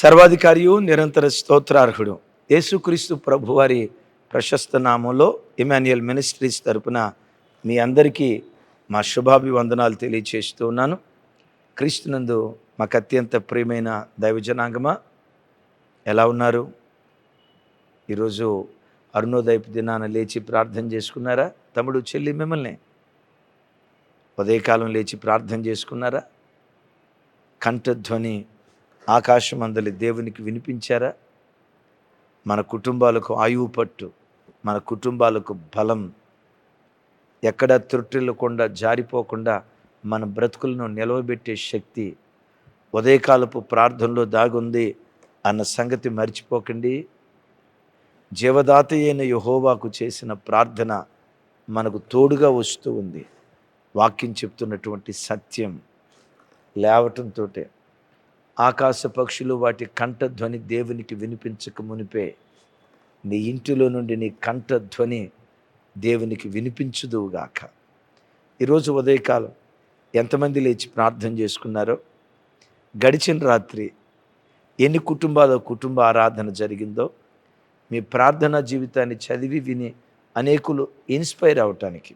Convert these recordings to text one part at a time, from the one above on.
సర్వాధికారియు నిరంతర స్తోత్రార్హుడు. యేసుక్రీస్తు ప్రభువారి ప్రశస్త నామంలో ఇమాన్యుయల్ మినిస్ట్రీస్ తరపున మీ అందరికీ మా శుభాభివందనాలు తెలియచేస్తూ ఉన్నాను. క్రీస్తునందు మాకు అత్యంత ప్రియమైన దైవజనాంగమా ఎలా ఉన్నారు? ఈరోజు అరుణోదయపు దినాన లేచి ప్రార్థన చేసుకున్నారా? తమ్ముడు చెల్లి మిమ్మల్ని ఉదయకాలం లేచి ప్రార్థన చేసుకున్నారా? కంఠధ్వని ఆకాశమందలి దేవునికి వినిపించారా? మన కుటుంబాలకు ఆయువు పట్టు మన కుటుంబాలకు బలం. ఎక్కడ త్రుట్టిల్లకుండా జారిపోకుండా మన బ్రతుకులను నిలవబెట్టే శక్తి. ఉదయకాలపు ప్రార్థనలో దాగుంది అన్న సంగతి మర్చిపోకండి. జీవదాత అయిన యహోవాకు చేసిన ప్రార్థన మనకు తోడుగా వస్తూ ఉంది. వాక్యం చెప్తున్నటువంటి సత్యం లేవటంతో ఆకాశ పక్షులు వాటి కంఠధ్వని దేవునికి వినిపించక మునిపే. నీ ఇంటిలో నుండి నీ కంఠధ్వని దేవునికి వినిపించుదువుగాక. ఈరోజు ఉదయకాలం ఎంతమంది లేచి ప్రార్థన చేసుకున్నారో? గడిచిన రాత్రి ఎన్ని కుటుంబాల కుటుంబ ఆరాధన జరిగిందో? మీ ప్రార్థనా జీవితాన్ని చదివి విని అనేకులు ఇన్స్పైర్ అవటానికి.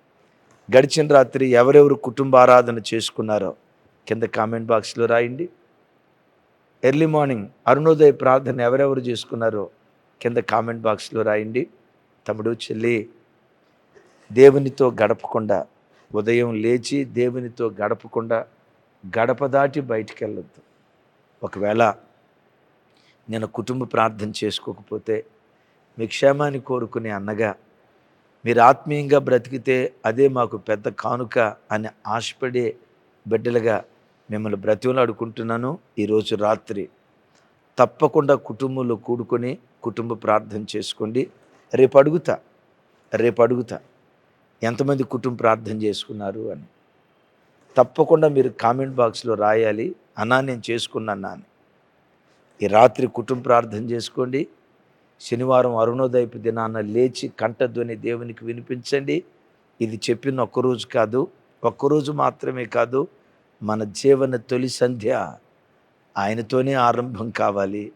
గడిచిన రాత్రి ఎవరెవరు కుటుంబ ఆరాధన చేసుకున్నారో కింద కామెంట్ బాక్స్లో రాయండి. ఎర్లీ మార్నింగ్ అరుణోదయ ప్రార్థన ఎవరెవరు చేసుకున్నారో కింద కామెంట్ బాక్స్లో రాయండి. తమ్ముడు చెల్లి దేవునితో గడపకుండా ఉదయం లేచి దేవునితో గడపకుండా గడప దాటి బయటికి వెళ్ళొద్దు. ఒకవేళ నేను కుటుంబ ప్రార్థన చేసుకోకపోతే మీ క్షేమాన్ని కోరుకునే అన్నగా మీరు ఆత్మీయంగా బ్రతికితే అదే మాకు పెద్ద కానుక అని ఆశపడే బిడ్డలుగా మిమ్మల్ని బ్రతిమలాడుకుంటున్నాను ఈరోజు రాత్రి. తప్పకుండా కుటుంబంలో కూడుకొని కుటుంబ ప్రార్థన చేసుకోండి. రేపు అడుగుతా రేపు అడుగుతా. ఎంతమంది కుటుంబ ప్రార్థన చేసుకున్నారు అని. తప్పకుండా మీరు కామెంట్ బాక్స్లో రాయాలి అన్నా నేను చేసుకున్నాను అని ఈ రాత్రి కుటుంబ ప్రార్థన చేసుకోండి. శనివారం అరుణోదయపు దినాన లేచి కంఠధ్వని దేవునికి వినిపించండి. ఇది చెప్పిన ఒక్కరోజు కాదు ఒక్కరోజు మాత్రమే కాదు మన జీవన తొలి సంధ్య ఆయనతోనే ఆరంభం కావాలి.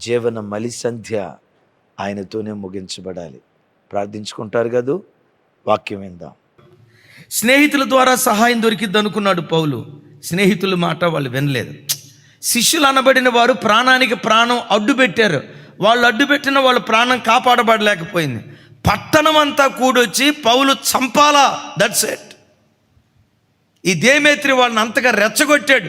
జీవన మలి సంధ్య ఆయనతోనే ముగించబడాలి. ప్రార్థించుకుంటారు కదూ? వాక్యం విందాం. స్నేహితుల ద్వారా సహాయం దొరికిద్ది అనుకున్నాడు పౌలు. స్నేహితుల మాట వాళ్ళు వినలేదు. శిష్యులు అనబడిన వారు ప్రాణానికి ప్రాణం అడ్డు పెట్టారు. వాళ్ళు అడ్డు పెట్టిన వాళ్ళ ప్రాణం కాపాడబడలేకపోయింది. పట్టణం అంతా కూడొచ్చి పౌలు చంపాలా? దట్స్ ఎట్ ఈ దేమేత్రి వాళ్ళని అంతగా రెచ్చగొట్టాడు.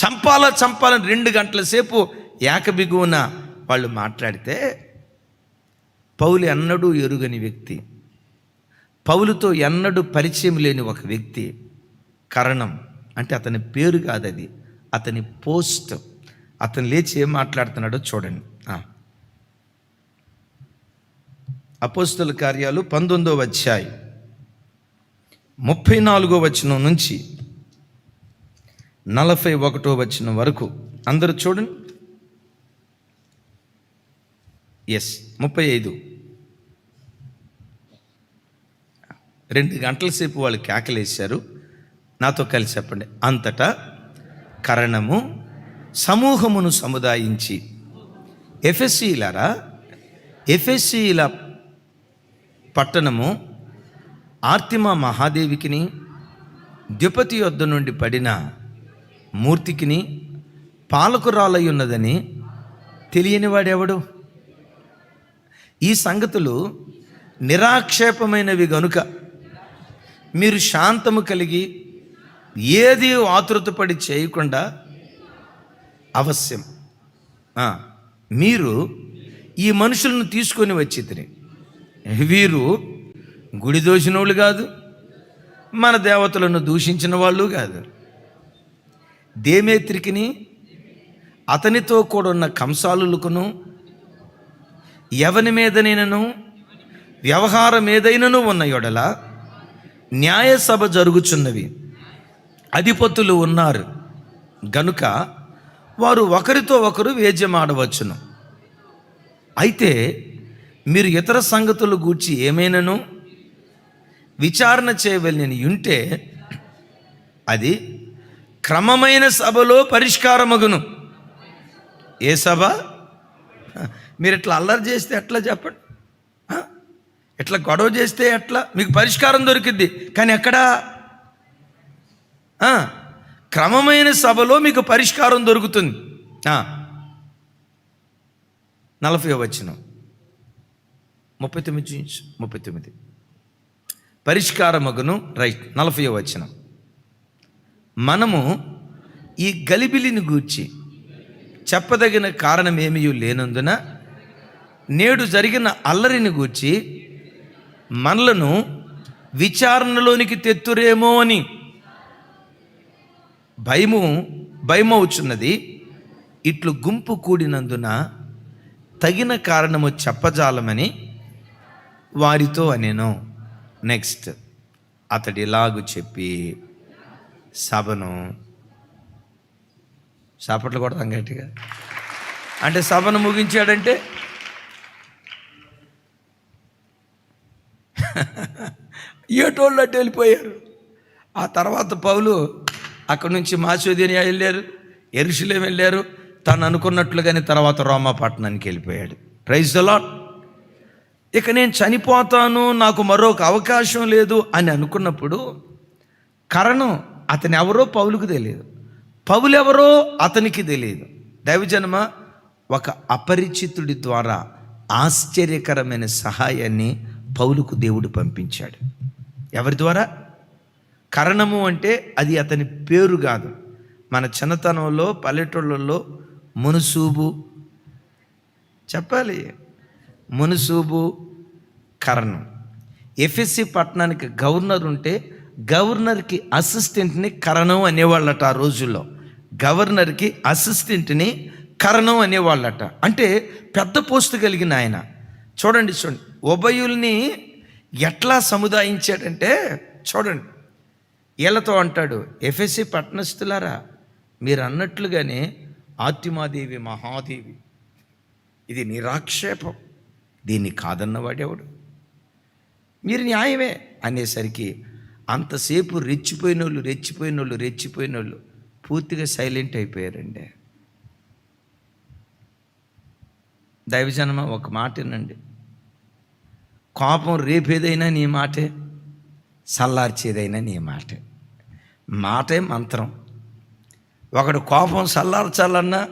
చంపాలా చంపాలని రెండు గంటల సేపు ఏకబిగువున వాళ్ళు మాట్లాడితే పౌలు ఎన్నడూ ఎరుగని వ్యక్తి. పౌలుతో ఎన్నడూ పరిచయం లేని ఒక వ్యక్తి. కరణం అంటే అతని పేరు కాదు అది అతని పోస్ట్. అతను లేచి ఏం మాట్లాడుతున్నాడో చూడండి. ఆ. అపోస్తుల కార్యాలు పంతొమ్మిదో అధ్యాయం. ముప్పై నాలుగో వచనం నుంచి నలభై ఒకటో వచనం వరకు అందరూ చూడండి. ఎస్ ముప్పై ఐదు. రెండు గంటల సేపు వాళ్ళు కేకలేశారు. నాతో కలిసి చెప్పండి. అంతటా కరణము సమూహమును సముదాయించి. ఎఫ్ఎస్సీలరా ఎఫ్ఎస్సీల పట్టణము ఆర్తిమ మహాదేవికిని ద్యుపతి యొద్ద నుండి పడిన మూర్తికిని పాలకురాలై ఉన్నదని తెలియనివాడెవడు? ఈ సంగతులు నిరాక్షేపమైనవి గనుక మీరు శాంతము కలిగి ఏది ఆతృతపడి చేయకుండా అవశ్యం. మీరు ఈ మనుషులను తీసుకొని వచ్చి తిని వీరు గుడి దోషినోళ్ళు కాదు మన దేవతలను దూషించిన వాళ్ళు కాదు. దేమేత్రికిని అతనితో కూడా ఉన్న కంసాలులకును ఎవని మీదనైనను వ్యవహారం ఏదైనను ఉన్న యొడల న్యాయసభ జరుగుచున్నవి. అధిపతులు ఉన్నారు. గనుక వారు ఒకరితో ఒకరు వేద్యమాడవచ్చును. అయితే మీరు ఇతర సంగతులు గూర్చి ఏమైనాను? విచారణ చేయవలనని ఉంటే అది క్రమమైన సభలో పరిష్కారమగును. ఏ సభ? మీరు ఇట్లా అల్లరి చేస్తే ఎట్లా చెప్పండి? ఎట్లా గొడవ చేస్తే ఎట్లా? మీకు పరిష్కారం దొరికిద్ది. కానీ ఎక్కడా? క్రమమైన సభలో మీకు పరిష్కారం దొరుకుతుంది. నలభై వచ్చిన ముప్పై తొమ్మిది ముప్పై తొమ్మిది. పరిష్కారమగును. రైట్ నలభై వచ్చిన మనము ఈ గలిబిలిని గూర్చి చెప్పదగిన కారణమేమీ లేనందున నేడు జరిగిన అల్లరిని గూర్చి మనలను విచారణలోనికి తెత్తురేమో అని భయము భయమవుచున్నది. ఇట్లు గుంపు కూడినందున తగిన కారణము చెప్పజాలమని వారితో అనేను. నెక్స్ట్ అతడు ఇలాగు చెప్పి సభను చప్పట్లు కొడతాం గట్టిగా. అంటే సభను ముగించాడంటే? ఏటోళ్ళు అట్టు వెళ్ళిపోయారు. ఆ తర్వాత పౌలు అక్కడి నుంచి మాసోదినియా వెళ్ళారు ఎరుషులేం వెళ్ళారు. తను అనుకున్నట్లుగానే తర్వాత రోమాపట్నానికి వెళ్ళిపోయాడు. ప్రైజ్ ద లాట్ ఇక నేను చనిపోతాను నాకు మరొక అవకాశం లేదు అని అనుకున్నప్పుడు కరణం అతను ఎవరో పౌలుకు తెలియదు. పౌలెవరో ఎవరో అతనికి తెలియదు. దైవజన్మ ఒక అపరిచితుడి ద్వారా ఆశ్చర్యకరమైన సహాయాన్ని పౌలుకు దేవుడు పంపించాడు. ఎవరి ద్వారా? కరణము అంటే అది అతని పేరు కాదు. మన చిన్నతనంలో పల్లెటూళ్ళల్లో మునుసూబు చెప్పాలి. మునుసూబు కరణం. ఎఫ్ఎస్సి పట్టణానికి గవర్నర్ ఉంటే గవర్నర్కి అసిస్టెంట్ని కరణం అనేవాళ్ళట ఆ రోజుల్లో. గవర్నర్కి అసిస్టెంట్ని కరణం అనేవాళ్ళట. అంటే పెద్ద పోస్ట్ కలిగిన ఆయన. చూడండి చూడండి. ఉభయుల్ని ఎట్లా సముదాయించాడంటే చూడండి. వీళ్ళతో అంటాడు ఎఫ్ఎస్సి పట్టణస్థులారా మీరు అన్నట్లుగానే ఆత్మాదేవి మహాదేవి. ఇది నిరాక్షేపం. దీన్ని కాదన్నవాడెవడు? మీరు న్యాయమే అనేసరికి అంతసేపు రెచ్చిపోయిన వాళ్ళు రెచ్చిపోయిన వాళ్ళు రెచ్చిపోయిన వాళ్ళు పూర్తిగా సైలెంట్ అయిపోయారండి. దైవజనమ ఒక మాట వినండి. కోపం రేపేదైనా నీ మాటే చల్లార్చేదైనా నీ మాటే. మాటే మంత్రం. ఒకడు కోపం చల్లార్చాలన్నా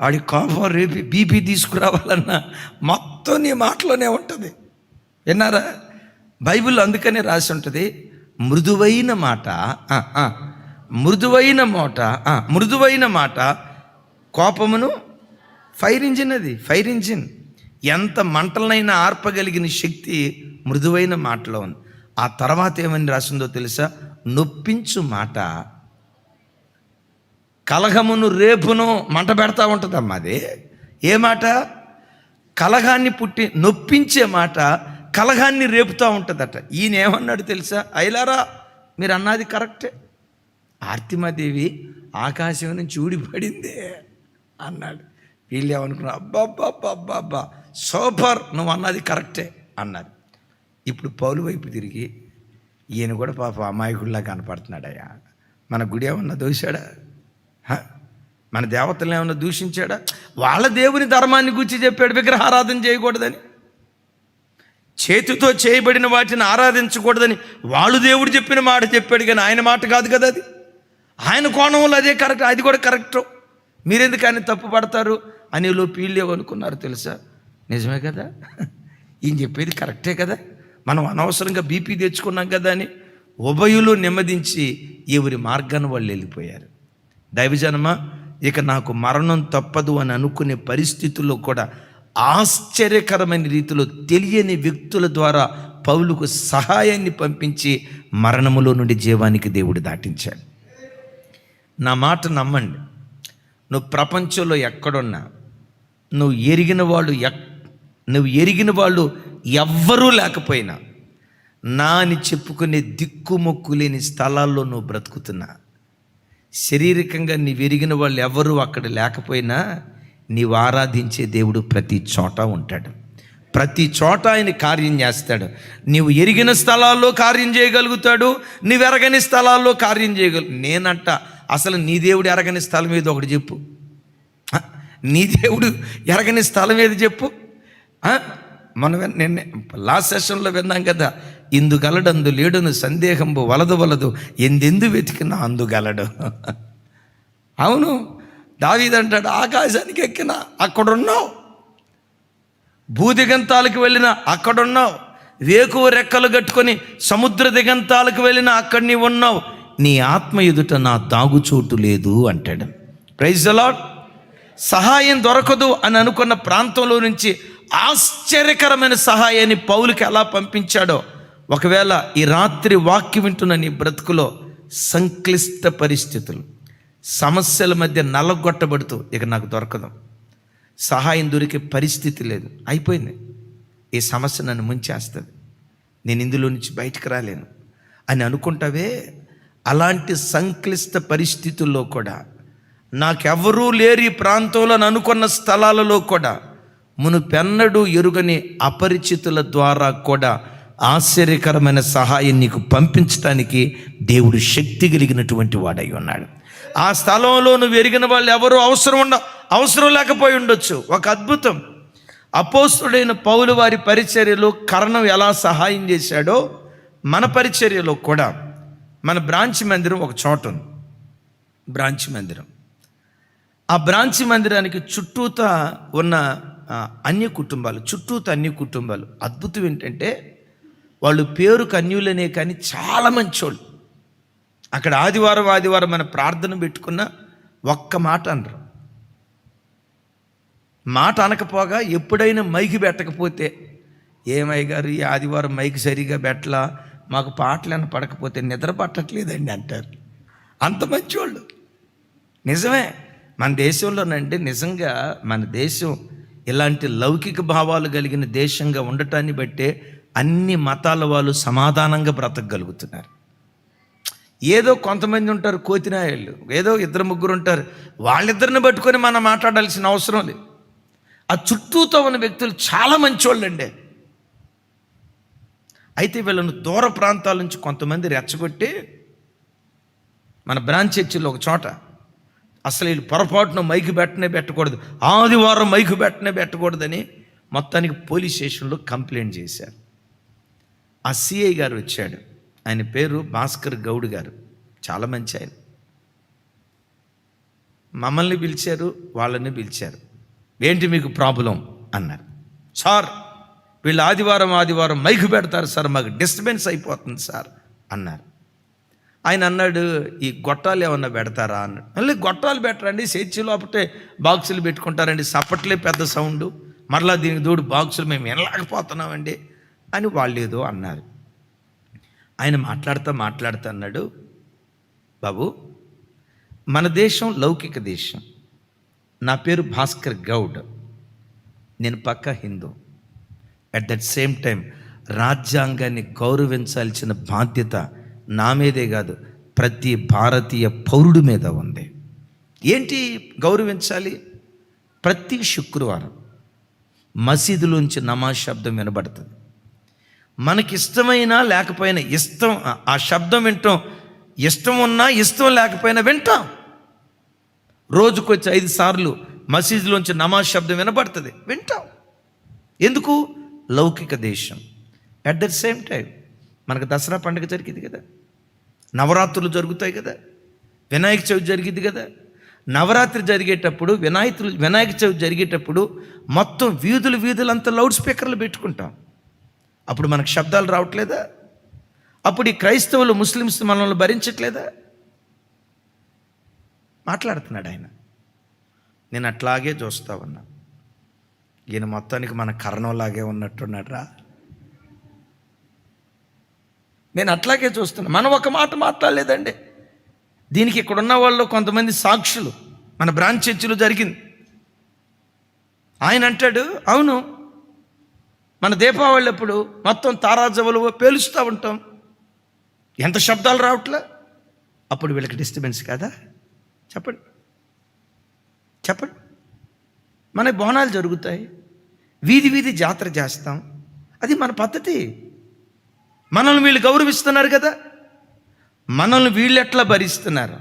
వాడి కోపం రేపి బీపీ తీసుకురావాలన్నా మొత్తం నీ మాటలోనే ఉంటుంది. విన్నారా? బైబిల్ అందుకనే రాసి ఉంటుంది మృదువైన మాట మృదువైన మాట మృదువైన మాట కోపమును ఫైర్ ఇంజిన్ అది ఫైర్ ఇంజిన్. ఎంత మంటలనైనా ఆర్పగలిగిన శక్తి మృదువైన మాటలో ఉంది. ఆ తర్వాత ఏమని రాసిందో తెలుసా? నొప్పించు మాట. కలహమును రేపును మంట పెడతా ఉంటుందమ్మా అది. ఏ మాట? కలహాన్ని పుట్టి నొప్పించే మాట కలహాన్ని రేపుతూ ఉంటుందట. ఈయన ఏమన్నాడు తెలుసా? అయిలారా మీరు అన్నది కరెక్టే. ఆర్తిమాదేవి ఆకాశం నుంచి ఊడిపడిందే అన్నాడు. వీళ్ళు ఏమనుకున్నారు అబ్బాబ్బాబ్బాబ్బా సూపర్ నువ్వు అన్నది కరెక్టే అన్నారు. ఇప్పుడు పౌలు వైపు తిరిగి ఈయన కూడా పాప అమాయకుల్లా కనపడుతున్నాడయ్యా. మన గుడి ఏమన్నా దోశాడా? మన దేవతలను ఏమైనా దూషించాడా? వాళ్ళ దేవుని ధర్మాన్ని గుర్చి చెప్పాడు విగ్రహారాధన చేయకూడదని. చేతితో చేయబడిన వాటిని ఆరాధించకూడదని వాళ్ళు దేవుడు చెప్పిన మాట చెప్పాడు కానీ ఆయన మాట కాదు కదా అది. ఆయన కోణంలో అదే కరెక్ట్ అది కూడా కరెక్ట్. మీరెందుకు ఆయన తప్పు పడతారు? అని వీళ్ళు అనుకున్నారు తెలుసా? నిజమే కదా? ఈయన చెప్పేది కరెక్టే కదా? మనం అనవసరంగా బీపీ తెచ్చుకున్నాం కదా అని ఉభయులు నెమ్మదించి ఎవరి మార్గాన్ని వాళ్ళు వెళ్ళిపోయారు. దైవజనమ? ఇక నాకు మరణం తప్పదు అని అనుకునే పరిస్థితుల్లో కూడా ఆశ్చర్యకరమైన రీతిలో తెలియని వ్యక్తుల ద్వారా పౌలుకు సహాయాన్ని పంపించి మరణములో నుండి జీవానికి దేవుడు దాటించాడు. నా మాట నమ్మండి. నువ్వు ప్రపంచంలో ఎక్కడున్నా నువ్వు ఎరిగిన వాళ్ళు ఎక్ నువ్వు ఎరిగిన వాళ్ళు ఎవ్వరూ లేకపోయినా నా అని చెప్పుకునే దిక్కుమొక్కు లేని స్థలాల్లో నువ్వు బ్రతుకుతున్నా. శారీరకంగా నీవు ఎరిగిన వాళ్ళు ఎవరు అక్కడ లేకపోయినా నీవు ఆరాధించే దేవుడు ప్రతి చోట ఉంటాడు. ప్రతి చోట ఆయన కార్యం చేస్తాడు. నీవు ఎరిగిన స్థలాల్లో కార్యం చేయగలుగుతాడు. నీవు ఎరగని స్థలాల్లో కార్యం చేయగలు నేనంట అసలు నీ దేవుడు ఎరగని స్థలం ఏదో ఒకటి చెప్పు. నీ దేవుడు ఎరగని స్థలం ఏది చెప్పు? మనం నిన్న నిన్నే లాస్ట్ సెషన్లో విన్నాం కదా ఇందుగలడందు లేడును సందేహంబు వలదు వలదు ఎందెందు వెతికినా అందుగలడు అవును దావీదంటాడు ఆకాశానికి ఎక్కిన అక్కడున్నావు. భూదిగంతాలకు వెళ్ళిన అక్కడున్నావు. వేకువ రెక్కలు కట్టుకొని సముద్ర దిగంతాలకు వెళ్ళిన అక్కడ నీ ఉన్నావు. నీ ఆత్మ ఎదుట నా దాగుచోటు లేదు అంటాడు. ప్రైజ్ అలాట్ సహాయం దొరకదు అని అనుకున్న ప్రాంతంలో నుంచి ఆశ్చర్యకరమైన సహాయాన్ని పౌలుకి ఎలా పంపించాడో ఒకవేళ ఈ రాత్రి వాక్యం వింటున్న నీ బ్రతుకులో సంక్లిష్ట పరిస్థితులు సమస్యల మధ్య నలగొట్టబడుతూ ఇక నాకు దొరకదు. సహాయం దొరికే పరిస్థితి లేదు. అయిపోయింది. ఈ సమస్య నన్ను ముంచేస్తుంది. నేను ఇందులో నుంచి బయటకు రాలేను. అని అనుకుంటావే అలాంటి సంక్లిష్ట పరిస్థితుల్లో కూడా నాకెవరూ లేరు ఈ ప్రాంతంలో అని అనుకున్న స్థలాలలో కూడా మును పెన్నడు ఎరుగని అపరిచితుల ద్వారా కూడా ఆశ్చర్యకరమైన సహాయం నీకు పంపించడానికి దేవుడు శక్తి కలిగినటువంటి వాడై ఉన్నాడు. ఆ స్థలంలో నువ్వు ఎరిగిన వాళ్ళు ఎవరు అవసరం ఉండ అవసరం లేకపోయి ఉండొచ్చు. ఒక అద్భుతం. అపోస్తుడైన పౌలు వారి పరిచర్యలో కరణం ఎలా సహాయం చేశాడో మన పరిచర్యలో కూడా మన బ్రాంచ్ మందిరం ఒక చోట ఉంది. బ్రాంచ్ మందిరం. ఆ బ్రాంచ్ మందిరానికి చుట్టూత ఉన్న అన్ని అన్య కుటుంబాలు చుట్టూత అన్య కుటుంబాలు. అద్భుతం ఏంటంటే వాళ్ళు పేరు కన్యులనే కానీ చాలా మంచోళ్ళు. అక్కడ ఆదివారం ఆదివారం మన ప్రార్థన పెట్టుకున్న ఒక్క మాట అనరు. మాట అనకపోగా ఎప్పుడైనా మైకి పెట్టకపోతే ఏమై గారు ఈ ఆదివారం మైకి సరిగా పెట్టలా మాకు పాటలను పడకపోతే నిద్ర పట్టట్లేదండి అంటారు. అంత మంచోళ్ళు. నిజమే మన దేశంలోనండి నిజంగా మన దేశం ఇలాంటి లౌకిక భావాలు కలిగిన దేశంగా ఉండటాన్ని బట్టే అన్ని మతాల వాళ్ళు సమాధానంగా బ్రతకగలుగుతున్నారు. ఏదో కొంతమంది ఉంటారు కోతినాయలు ఏదో ఇద్దరు ముగ్గురు ఉంటారు. వాళ్ళిద్దరిని పట్టుకొని మనం మాట్లాడాల్సిన అవసరం లేదు. ఆ చుట్టూతో ఉన్న వ్యక్తులు చాలా మంచోళ్ళండి. అయితే వీళ్ళను దూర ప్రాంతాల నుంచి కొంతమంది రెచ్చగొట్టి మన బ్రాంచ్ చర్చిలో ఒక చోట అసలు వీళ్ళు పొరపాటున మైకు పెట్టనే పెట్టకూడదు. ఆదివారం మైకు పెట్టనే పెట్టకూడదని మొత్తానికి పోలీస్ స్టేషన్లో కంప్లైంట్ చేశారు. ఆ సిఐ గారు వచ్చాడు. ఆయన పేరు భాస్కర్ గౌడ్ గారు. చాలా మంచి ఆయన. మమ్మల్ని పిలిచారు వాళ్ళని పిలిచారు. ఏంటి మీకు ప్రాబ్లం? అన్నారు. సార్ వీళ్ళు ఆదివారం ఆదివారం మైకు పెడతారు సార్ మాకు డిస్టర్బెన్స్ అయిపోతుంది సార్ అన్నారు. ఆయన అన్నాడు ఈ గొట్టాలు ఏమన్నా పెడతారా? అన్నాడు. మళ్ళీ గొట్టాలు పెట్టరండి చర్చి లోపటే బాక్సులు పెట్టుకుంటారండి సప్పట్లే పెద్ద సౌండ్. మరలా దీనికి దూడు బాక్సులు మేము వినలేకపోతున్నామండి. అని వాళ్ళు ఏదో అన్నారు. ఆయన మాట్లాడుతూ మాట్లాడుతూ అన్నాడు బాబు మన దేశం లౌకిక దేశం. నా పేరు భాస్కర్ గౌడ్. నేను పక్క Hindu. At that same time రాజ్యాంగాన్ని గౌరవించాల్సిన బాధ్యత నా మీదే కాదు ప్రతి భారతీయ పౌరుడి మీద ఉంది. ఏంటి గౌరవించాలి? ప్రతి శుక్రవారం మసీదులోంచి నమాజ్ శబ్దం వినబడుతుంది. మనకి ఇష్టమైనా లేకపోయినా ఇష్టం ఆ శబ్దం వింటాం. ఇష్టం ఉన్నా ఇష్టం లేకపోయినా వింటాం. రోజుకొచ్చి ఐదు సార్లు మసీదులోంచి నమాజ్ శబ్దం వినబడుతుంది వింటాం. ఎందుకు? లౌకిక దేశం. అట్ ద సేమ్ టైం మనకు దసరా పండుగ జరిగింది కదా. నవరాత్రులు జరుగుతాయి కదా. వినాయక చవితి జరిగింది కదా. నవరాత్రి జరిగేటప్పుడు వినాయకులు వినాయక చవితి జరిగేటప్పుడు మొత్తం వీధులు వీధులంతా లౌడ్ స్పీకర్లు పెట్టుకుంటాం. అప్పుడు మనకు శబ్దాలు రావట్లేదా? అప్పుడు ఈ క్రైస్తవులు ముస్లిమ్స్ మనల్ని భరించట్లేదా? మాట్లాడుతున్నాడు ఆయన. నేను అట్లాగే చూస్తా ఉన్నా. ఈయన మొత్తానికి మన కరణంలాగే ఉన్నట్టున్నాడు రా. నేను అట్లాగే చూస్తున్నా. మనం ఒక మాట మాట్లాడలేదండి. దీనికి ఇక్కడ ఉన్న వాళ్ళు కొంతమంది సాక్షులు. మన బ్రాంచ్ చర్చిలో జరిగింది. ఆయన అంటాడు అవును మన దీపావళి అప్పుడు మొత్తం తారాజవలు పేలుస్తూ ఉంటాం. ఎంత శబ్దాలు రావట్లే? అప్పుడు వీళ్ళకి డిస్టర్బెన్స్ కదా? చెప్పండి. చెప్పండి. మన బోనాలు జరుగుతాయి. వీధి వీధి జాతర చేస్తాం. అది మన పద్ధతి. మనల్ని వీళ్ళు గౌరవిస్తున్నారు కదా. మనల్ని వీళ్ళు ఎట్లా భరిస్తున్నారు?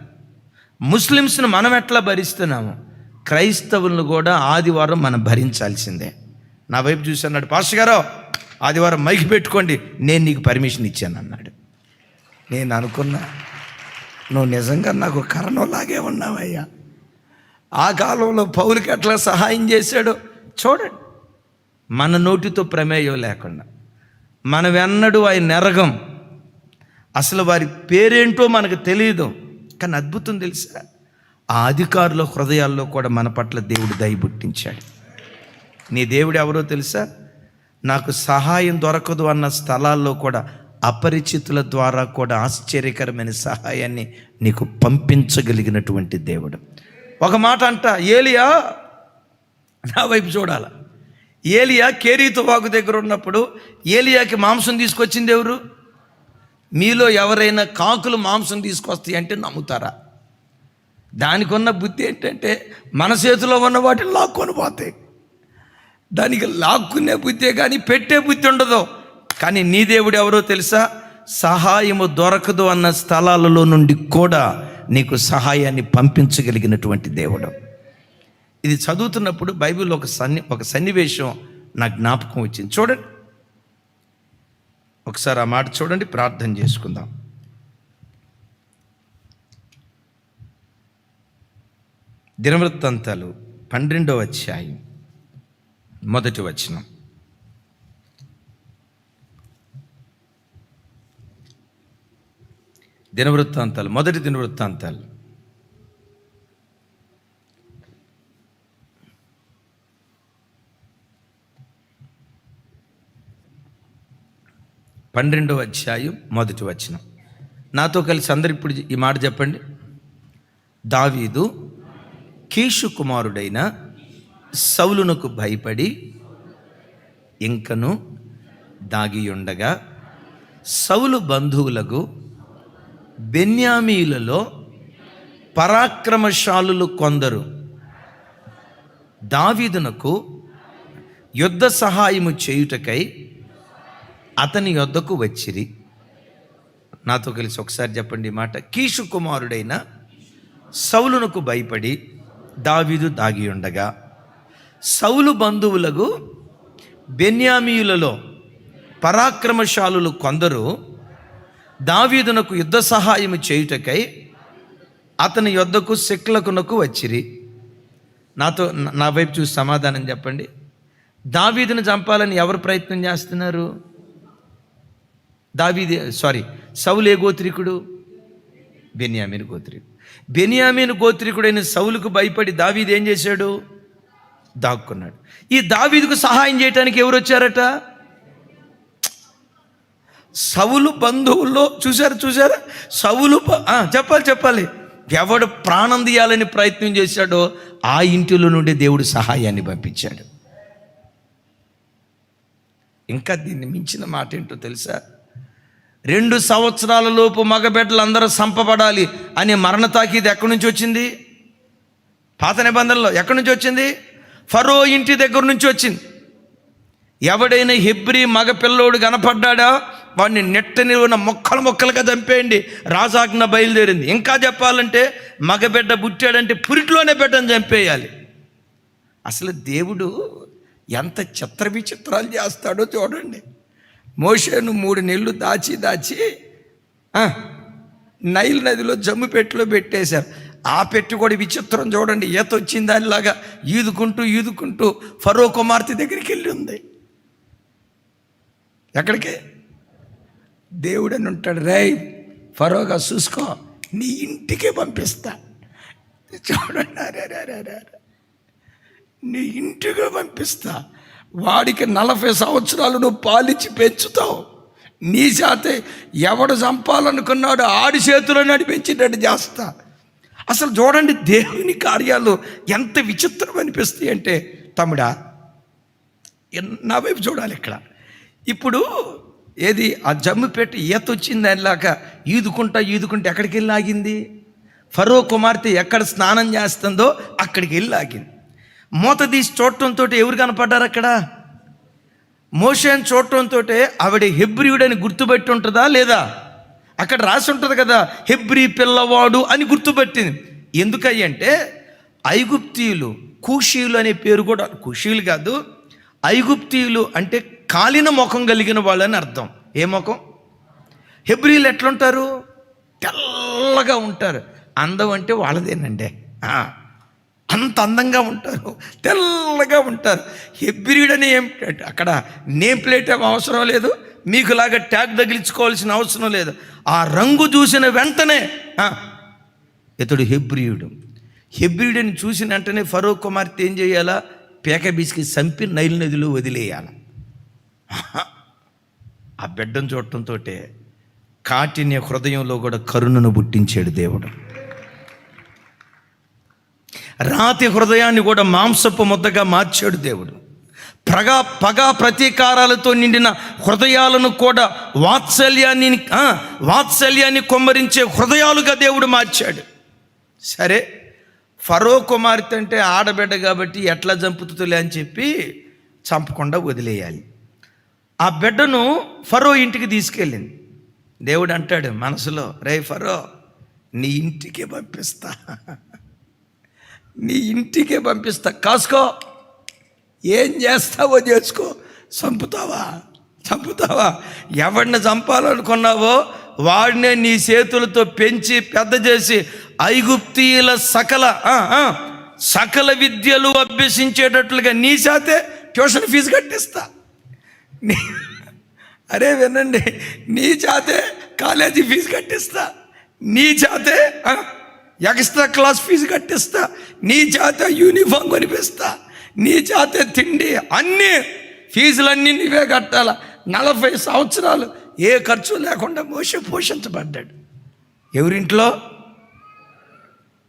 ముస్లిమ్స్ని మనం ఎట్లా భరిస్తున్నాము? క్రైస్తవులను కూడా ఆదివారం మనం భరించాల్సిందే. నా వైపు చూసి అన్నాడు పాస్టర్ గారు ఆదివారం మైకి పెట్టుకోండి నేను నీకు పర్మిషన్ ఇచ్చాను అన్నాడు. నేను అనుకున్నా నువ్వు నిజంగా నాకు కరణంలాగే ఉన్నావయ్యా. ఆ కాలంలో పౌరుకి ఎట్లా సహాయం చేశాడో చూడండి. మన నోటితో ప్రమేయం లేకుండా మనం ఎన్నడూ ఆయన నెరగం అసలు వారి పేరేంటో మనకు తెలియదు కానీ అద్భుతం తెలుసా? ఆ అధికారుల హృదయాల్లో కూడా మన పట్ల దేవుడు దయ పుట్టించాడు. నీ దేవుడు ఎవరో తెలుసా? నాకు సహాయం దొరకదు అన్న స్థలాల్లో కూడా అపరిచితుల ద్వారా కూడా ఆశ్చర్యకరమైన సహాయాన్ని నీకు పంపించగలిగినటువంటి దేవుడు. ఒక మాట అంట ఏలియా నా వైపు చూడాల. ఏలియా కేరీతో వాగు దగ్గర ఉన్నప్పుడు ఏలియాకి మాంసం తీసుకొచ్చింది ఎవరు? మీలో ఎవరైనా కాకులు మాంసం తీసుకొస్తాయి అంటే నమ్ముతారా? దానికి ఉన్న బుద్ధి ఏంటంటే మన చేతిలో ఉన్న వాటిని లాక్కొని పోతాయి. దానికి లాక్కునే బుద్ధే కానీ పెట్టే బుద్ధి ఉండదు. కానీ నీ దేవుడు ఎవరో తెలుసా? సహాయము దొరకదు అన్న స్థలాలలో నుండి కూడా నీకు సహాయాన్ని పంపించగలిగినటువంటి దేవుడు. ఇది చదువుతున్నప్పుడు బైబిల్ ఒక సన్ని ఒక సన్నివేశం నా జ్ఞాపకం వచ్చింది. చూడండి. ఒకసారి ఆ మాట చూడండి ప్రార్థన చేసుకుందాం. దినవృత్తాంతాలు పన్నెండవ అధ్యాయం. మొదటి వచనం. దినవృత్తాంతాలు మొదటి దినవృత్తాంతాలు. పన్నెండవ అధ్యాయం మొదటి వచనం. నాతో కలిసి అందరు ఇప్పుడు ఈ మాట చెప్పండి. దావీదు కీషు కుమారుడైన సౌలునకు భయపడి ఇంకను దాగియుండగా సౌలు బంధువులకు బెన్యామీలలో పరాక్రమశాలులు కొందరు. దావీదునకు యుద్ధ సహాయము చేయుటకై అతని యొద్దకు వచ్చిరి. నాతో కలిసి ఒకసారి చెప్పండి మాట. కీషు కుమారుడైన సౌలునకు భయపడి దావీదు దాగి ఉండగా సౌలు బంధువులకు బెన్యామీయులలో పరాక్రమశాలులు కొందరు దావీదునకు యుద్ధ సహాయము చేయుటకై అతని యొద్దకు శిక్లకునకు వచ్చిరి. నాతో నా వైపు చూసి సమాధానం చెప్పండి. దావీదును చంపాలని ఎవరు ప్రయత్నం చేస్తున్నారు? దావీది సారీ సౌలు ఏ గోత్రికుడు? బెన్యామీను గోత్రికుడు. బెన్యామీను గోత్రికుడైన సౌలుకు భయపడి దావీది ఏం చేశాడు? దాక్కున్నాడు. ఈ దావీదుకు సహాయం చేయడానికి ఎవరు వచ్చారట? సవులు బంధువుల్లో చూశారు చూశారా? సవులు చెప్పాలి చెప్పాలి. ఎవడు ప్రాణం తీయాలని ప్రయత్నం చేశాడో ఆ ఇంటిలో నుండి దేవుడు సహాయాన్ని పంపించాడు. ఇంకా దీన్ని మించిన మాట ఏంటో తెలుసా? రెండు సంవత్సరాల లోపు మగబిడ్డలు అందరూ సంపబడాలి అనే మరణ తాకీది ఎక్కడి నుంచి వచ్చింది? పాత నిబంధనలో ఎక్కడి నుంచి వచ్చింది? ఫరో ఇంటి దగ్గర నుంచి వచ్చింది. ఎవడైనా హెబ్రి మగ పిల్లోడు కనపడ్డాడా? వాడిని నెట్టని ఉన్న మొక్కలు మొక్కలుగా చంపేయండి. రాజాజ్ఞ బయలుదేరింది. ఇంకా చెప్పాలంటే మగబిడ్డ పుట్టాడంటే పురిట్లోనే బిడ్డను చంపేయాలి. అసలు దేవుడు ఎంత చిత్ర విచిత్రాలు చేస్తాడో చూడండి. మోషేను మూడు నెలలు దాచి దాచి నైల్ నదిలో జమ్ము పెట్టిలో పెట్టేశారు. ఆ పెట్టి కూడా విచిత్రం చూడండి ఈత వచ్చింది దానిలాగా ఈదుకుంటూ ఈదుకుంటూ ఫరో కుమార్తె దగ్గరికి వెళ్ళి ఉంది. ఎక్కడికి? దేవుడని ఉంటాడు రే ఫరోగా చూసుకో నీ ఇంటికే పంపిస్తా. చూడండి అరే నీ ఇంటికి పంపిస్తా. వాడికి నలభై సంవత్సరాలు నువ్వు పాలిచ్చి పెంచుతావు. నీ చేతే ఎవడు చంపాలనుకున్నాడు ఆడి చేతిలో నడిపించినట్టు చేస్తా. అసలు చూడండి దేవుని కార్యాలు ఎంత విచిత్రం అనిపిస్తాయి అంటే తమ్ముడా నా వైపు చూడాలి ఇక్కడ. ఇప్పుడు ఏది ఆ జమ్ము పెట్టి ఈత వచ్చింది దానిలాగా ఈదుకుంటా ఈదుకుంటా ఎక్కడికి వెళ్ళి ఆగింది? ఫరో కుమార్తె ఎక్కడ స్నానం చేస్తుందో అక్కడికి వెళ్ళి ఆగింది. మూత తీసి చూడటంతో ఎవరు కనపడ్డారు అక్కడ? మోషన్ చూడటంతో ఆవిడ హెబ్రియుడని గుర్తుపెట్టి ఉంటుందా లేదా? అక్కడ రాసి ఉంటుంది కదా హెబ్రి పిల్లవాడు అని గుర్తుపెట్టింది. ఎందుకయ్యంటే ఐగుప్తీయులు కూషీయులు అనే పేరు కూడా కుషీయులు కాదు ఐగుప్తీయులు అంటే కాలిన ముఖం కలిగిన వాళ్ళని అర్థం. ఏ ముఖం? హెబ్రిలు ఎట్లుంటారు? తెల్లగా ఉంటారు. అందం అంటే వాళ్ళదేనండి. అంత అందంగా ఉంటారు. తెల్లగా ఉంటారు. హెబ్రిడని ఏం అక్కడ నేమ్ ప్లేట్ ఏమో అవసరం లేదు. మీకులాగా ట్యాగ్ తగిలించుకోవాల్సిన అవసరం లేదు. ఆ రంగు చూసిన వెంటనే ఇతడు హెబ్రియుడు. హెబ్రియుడిని చూసిన వెంటనే ఫరో కుమార్తె ఏం చేయాలా? పేక బీసికి చంపి నైల్ నదిలో వదిలేయాలి. ఆ బిడ్డను చూడటంతో కాటిని హృదయంలో కూడా కరుణను పుట్టించాడు దేవుడు. రాతి హృదయాన్ని కూడా మాంసపు ముద్దగా మార్చాడు దేవుడు. ప్రగా పగ ప్రతీకారాలతో నిండిన హృదయాలను కూడా వాత్సల్యాన్ని వాత్సల్యాన్ని కొమ్మరించే హృదయాలుగా దేవుడు మార్చాడు. సరే ఫరో కుమార్తె అంటే ఆడబిడ్డ కాబట్టి ఎట్లా చంపుతుందిలే అని చెప్పి చంపకుండా వదిలేయాలి. ఆ బిడ్డను ఫరో ఇంటికి తీసుకెళ్ళింది. దేవుడు అంటాడు మనసులో రే ఫరో నీ ఇంటికే పంపిస్తా. నీ ఇంటికే పంపిస్తా. కాసుకో. ఏం చేస్తావో చేసుకో. చంపుతావా? చంపుతావా? ఎవరిని చంపాలనుకున్నావో వాడినే నీ చేతులతో పెంచి పెద్ద చేసి ఐగుప్తీయుల సకల సకల విద్యలు అభ్యసించేటట్లుగా నీ చేతే ట్యూషన్ ఫీజు కట్టిస్తా. నీ- అరే వినండి నీ చేతే కాలేజీ ఫీజు కట్టిస్తా. నీ చేతే ఎక్స్ట్రా క్లాస్ ఫీజు కట్టిస్తా. నీ చేత యూనిఫామ్ కొనిపిస్తా. నీ చేతే తిండి అన్నీ ఫీజులన్నీ నీవే కట్టాల? నలభై సంవత్సరాలు ఏ ఖర్చు లేకుండా మోస పోషించబడ్డాడు. ఎవరింట్లో?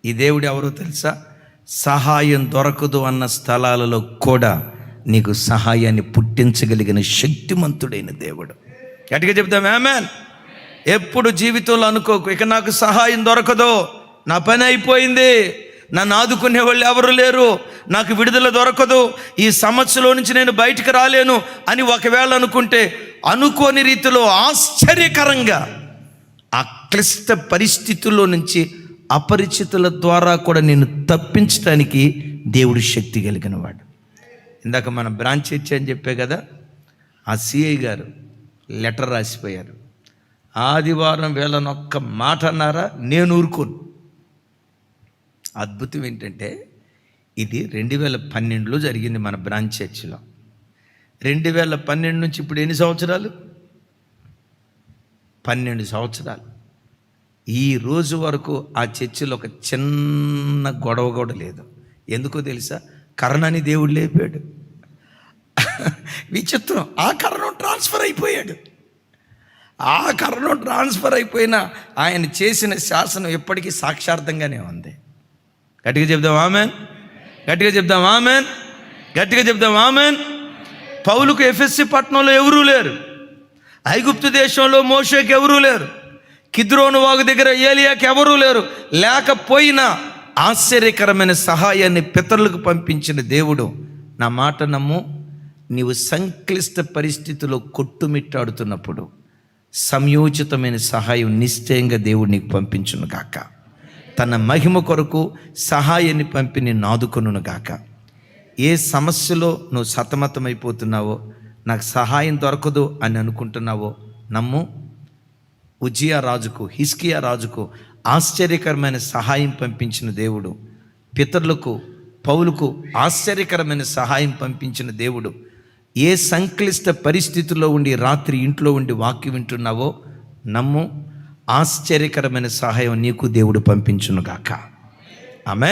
ఈ దేవుడు ఎవరో తెలుసా? సహాయం దొరకదు అన్న స్థలాలలో కూడా నీకు సహాయాన్ని పుట్టించగలిగిన శక్తిమంతుడైన దేవుడు. గట్టిగా చెప్తాం ఆమెన్. ఎప్పుడు జీవితంలో అనుకోకు ఇక నాకు సహాయం దొరకదు నా పని అయిపోయింది. నన్ను ఆదుకునే వాళ్ళు ఎవరు లేరు. నాకు విడుదల దొరకదు. ఈ సమస్యలో నుంచి నేను బయటికి రాలేను అని ఒకవేళ అనుకుంటే అనుకోని రీతిలో ఆశ్చర్యకరంగా ఆ క్లిష్ట పరిస్థితుల్లో నుంచి అపరిచితుల ద్వారా కూడా నేను తప్పించడానికి దేవుడు శక్తి కలిగిన వాడు ఇందాక మన బ్రాంచ్ ఇచ్చా అని చెప్పే కదా ఆ సిఐ గారు లెటర్ రాసిపోయారు. ఆదివారం వేళనొక్క మాట అన్నారా? నేను ఊరుకోను. అద్భుతం ఏంటంటే ఇది రెండు వేల పన్నెండులో జరిగింది మన బ్రాంచ్ చర్చిలో. రెండు వేల పన్నెండు నుంచి ఇప్పుడు ఎన్ని సంవత్సరాలు? పన్నెండు సంవత్సరాలు. ఈ రోజు వరకు ఆ చర్చిలో ఒక చిన్న గొడవ కూడా లేదు. ఎందుకో తెలుసా? కర్ణని దేవుడు లేపాడు. విచిత్రం. ఆ కరణం ట్రాన్స్ఫర్ అయిపోయాడు. ఆ కరణం ట్రాన్స్ఫర్ అయిపోయినా ఆయన చేసిన శాసనం ఎప్పటికీ సాక్షార్థంగానే ఉంది. గట్టిగా చెప్దాం ఆమెన్. గట్టిగా చెప్దాం ఆమెన్. గట్టిగా చెప్దాం ఆమెన్. పౌలుకు ఎఫ్ఎస్సి పట్టణంలో ఎవరూ లేరు. ఐగుప్తు దేశంలో మోషేకి ఎవరూ లేరు. కిద్రోను వాగు దగ్గర ఏలియాకి ఎవరూ లేరు. లేకపోయినా ఆశ్చర్యకరమైన సహాయాన్ని పితరులకు పంపించిన దేవుడు నా మాట నమ్ము నీవు సంక్లిష్ట పరిస్థితిలో కొట్టుమిట్టాడుతున్నప్పుడు సంయోచితమైన సహాయం నిశ్చయంగా దేవుడు నీకు పంపించును కాక తన మహిమ కొరకు సహాయాన్ని పంపి నిన్ను గాక. ఏ సమస్యలో నువ్వు సతమతమైపోతున్నావో నాకు సహాయం దొరకదు అని అనుకుంటున్నావో నమ్ము. ఉజియా రాజుకు హిస్కియా రాజుకు ఆశ్చర్యకరమైన సహాయం పంపించిన దేవుడు. పితరులకు పౌలకు ఆశ్చర్యకరమైన సహాయం పంపించిన దేవుడు. ఏ సంక్లిష్ట పరిస్థితుల్లో ఉండి రాత్రి ఇంట్లో ఉండి వాక్యం వింటున్నావో నమ్ము. ఆశ్చర్యకరమైన సహాయం నీకు దేవుడు పంపించునుగాక. ఆమెన్.